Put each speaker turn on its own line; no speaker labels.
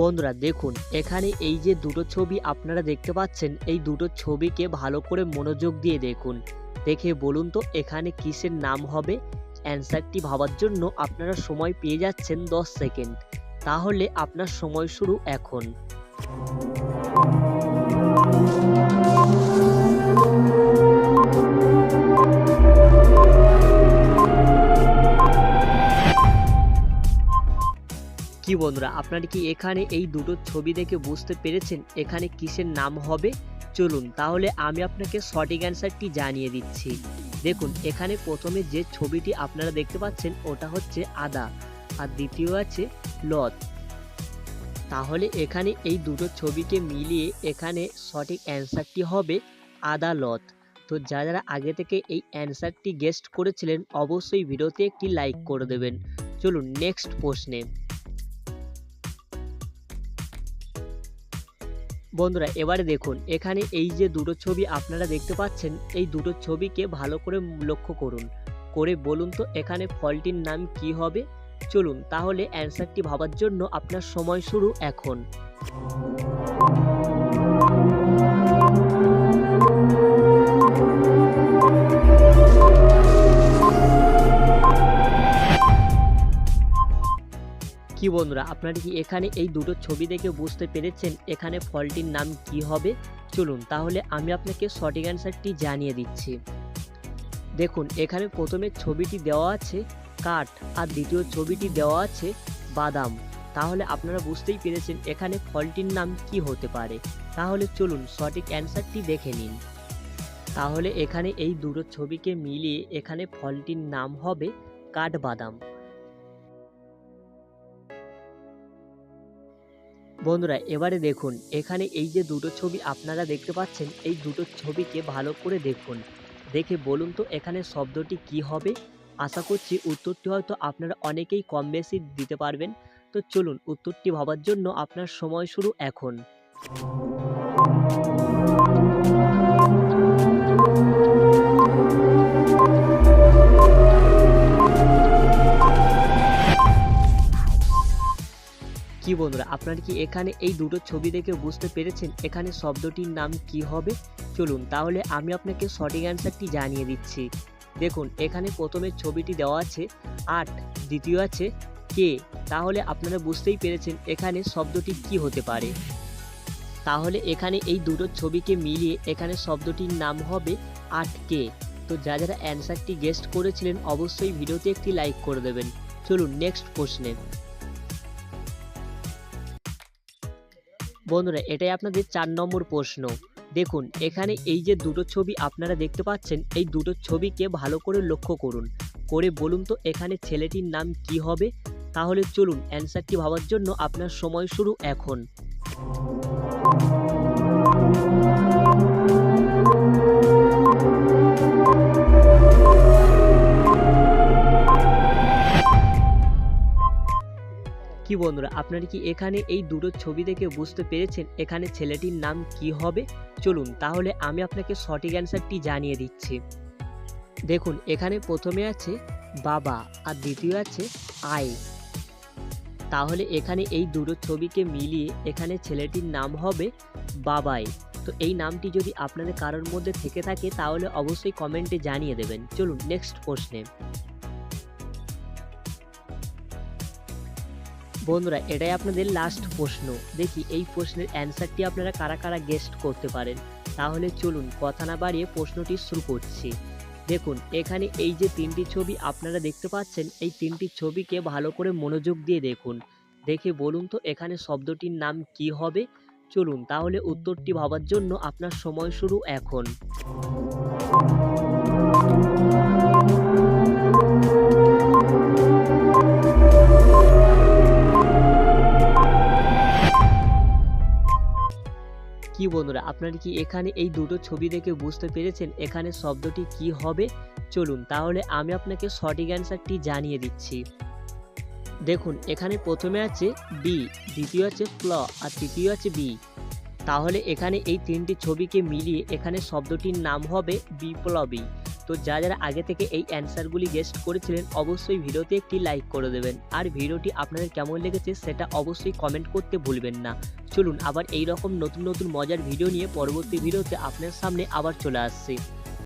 বন্ধুরা দেখুন, এখানে এই যে দুটো ছবি আপনারা দেখতে পাচ্ছেন, এই দুটো ছবিকে ভালো করে মনোযোগ দিয়ে দেখুন। দেখে বলুন তো এখানে কিসের নাম হবে? অ্যান্সারটি ভাবার জন্য আপনারা সময় পেয়ে যাচ্ছেন দশ সেকেন্ড। তাহলে আপনার সময় শুরু এখন। কি বন্ধুরা, আপনারা কি এখানে এই দুটো ছবি দেখে বুঝতে পেরেছেন এখানে কিসের নাম হবে? চলুন তাহলে আমি আপনাকে সঠিক অ্যান্সারটি জানিয়ে দিচ্ছি। দেখুন, এখানে প্রথমে যে ছবিটি আপনারা দেখতে পাচ্ছেন ওটা হচ্ছে আদা আর দ্বিতীয় আছে লত তাহলে এখানে এই দুটো ছবিকে মিলিয়ে এখানে সঠিক অ্যান্সারটি হবে আদালত তো যারা যারা আগে থেকে এই অ্যান্সারটি গেস্ট করেছিলেন, অবশ্যই ভিডিওতে একটি লাইক করে দেবেন। চলুন নেক্সট প্রশ্নে। বন্ধুরা, এবারে দেখুন, এখানে এই যে দুটো ছবি আপনারা দেখতে পাচ্ছেন, এই দুটো ছবিকে ভালো করে লক্ষ্য করুন। করে বলুন তো, এখানে ফলটির নাম কি হবে? চলুন, তাহলে অ্যান্সারটি ভাবার জন্য আপনার সময় শুরু এখন। কি বন্ধুরা, আপনারা কি এখানে এই দুটো ছবি দেখে বুঝতে পেরেছেন এখানে ফলটির নাম কি হবে? চলুন তাহলে আমি আপনাকে সঠিক অ্যান্সারটি জানিয়ে দিচ্ছি। দেখুন, এখানে প্রথমে ছবিটি দেওয়া আছে কাঠ আর দ্বিতীয় ছবিটি দেওয়া আছে বাদাম। তাহলে আপনারা বুঝতেই পেরেছেন এখানে ফলটির নাম কি হতে পারে। তাহলে চলুন সঠিক অ্যান্সারটি দেখে নিন। তাহলে এখানে এই দুটো ছবিকে মিলিয়ে এখানে ফলটির নাম হবে কাঠবাদাম। বন্ধুরা, এবারে দেখুন, এখানে এই যে দুটো ছবি আপনারা দেখতে পাচ্ছেন, এই দুটো ছবিকে ভালো করে দেখুন। দেখে বলুন তো, এখানে শব্দটি কি হবে? আশা করছি উত্তরটি হয়তো আপনারা অনেকেই কম বেশি দিতে পারবেন। তো চলুন, উত্তরটি ভাবার জন্য আপনার সময় শুরু এখন। বন্ধুরা, আপনারা কি এখানে এই দুটো ছবি দেখে বুঝতে পেরেছেন এখানে শব্দটির নাম কি হবে? চলুন তাহলে আমি আপনাকে সঠিক অ্যান্সারটি জানিয়ে দিচ্ছি। দেখুন, এখানে প্রথমে ছবিটি দেওয়া আছে, আট, দ্বিতীয় আছে, কে? তাহলে আপনারা বুঝতেই পেরেছেন এখানে শব্দটি কি হতে পারে। তাহলে এখানে এই দুটো ছবিকে মিলিয়ে এখানে শব্দটির নাম হবে আট কে। তো যা যারা অ্যান্সারটি গেস্ট করেছিলেন, অবশ্যই ভিডিওতে একটি লাইক করে দেবেন। চলুন, নেক্সট প্রশ্নে। বন্ধুরা, এটাই আপনাদের চার নম্বর প্রশ্ন। দেখুন, এখানে এই যে দুটো ছবি আপনারা দেখতে পাচ্ছেন, এই দুটো ছবিকে ভালো করে লক্ষ্য করুন। করে বলুন তো, এখানে ছেলেটির নাম কি হবে? তাহলে চলুন অ্যান্সারটি ভাবার জন্য আপনার সময় শুরু এখন। কি বন্ধুরা, আপনারা কি এখানে এই দুটো ছবি দেখে বুঝতে পেরেছেন এখানে ছেলেটির নাম কি হবে? চলুন, তাহলে আমি আপনাকে সঠিক অ্যান্সারটি জানিয়ে দিচ্ছি। দেখুন, এখানে প্রথমে আছে বাবা আর দ্বিতীয় আছে আই। তাহলে এখানে এই দুটো ছবিকে মিলিয়ে এখানে ছেলেটির নাম হবে বাবাই। তো এই নামটি যদি আপনাদের কারোর মধ্যে থেকে থাকে, তাহলে অবশ্যই কমেন্টে জানিয়ে দেবেন। চলুন, নেক্সট প্রশ্নে। বন্ধুরা, এটাই আপনাদের লাস্ট প্রশ্ন। দেখি এই প্রশ্নের অ্যান্সারটি আপনারা কারা কারা গেস্ট করতে পারেন। তাহলে চলুন কথা না বাড়িয়ে প্রশ্নটি শুরু করছি। দেখুন, এখানে এই যে তিনটি ছবি আপনারা দেখতে পাচ্ছেন, এই তিনটি ছবিকে ভালো করে মনোযোগ দিয়ে দেখুন। দেখে বলুন তো, এখানে শব্দটির নাম কি হবে? চলুন, তাহলে উত্তরটি ভাবার জন্য আপনার সময় শুরু এখন। বন্ধুরা, আপনারা কি এখানে এই দুটো ছবি দেখে বুঝতে পেরেছেন এখানে শব্দটি কি হবে? চলুন তাহলে আমি আপনাকে সঠিক অ্যান্সারটি জানিয়ে দিচ্ছি। দেখুন, এখানে প্রথমে আছে বি দ্বিতীয় আছে প্ল আর তৃতীয় আছে বি। তাহলে এখানে এই তিনটি ছবিকে মিলিয়ে এখানে শব্দটির নাম হবে বিপ্লবী। তো যা যারা আগে থেকে এই অ্যান্সারগুলি গেস্ট করেছিলেন, অবশ্যই ভিডিওতে একটি লাইক করে দেবেন। আর ভিডিওটি আপনাদের কেমন লেগেছে সেটা অবশ্যই কমেন্ট করতে ভুলবেন না। চলুন, আবার এই রকম নতুন নতুন মজার ভিডিও নিয়ে পরবর্তী ভিডিওতে আপনার সামনে আবার চলে আসছি।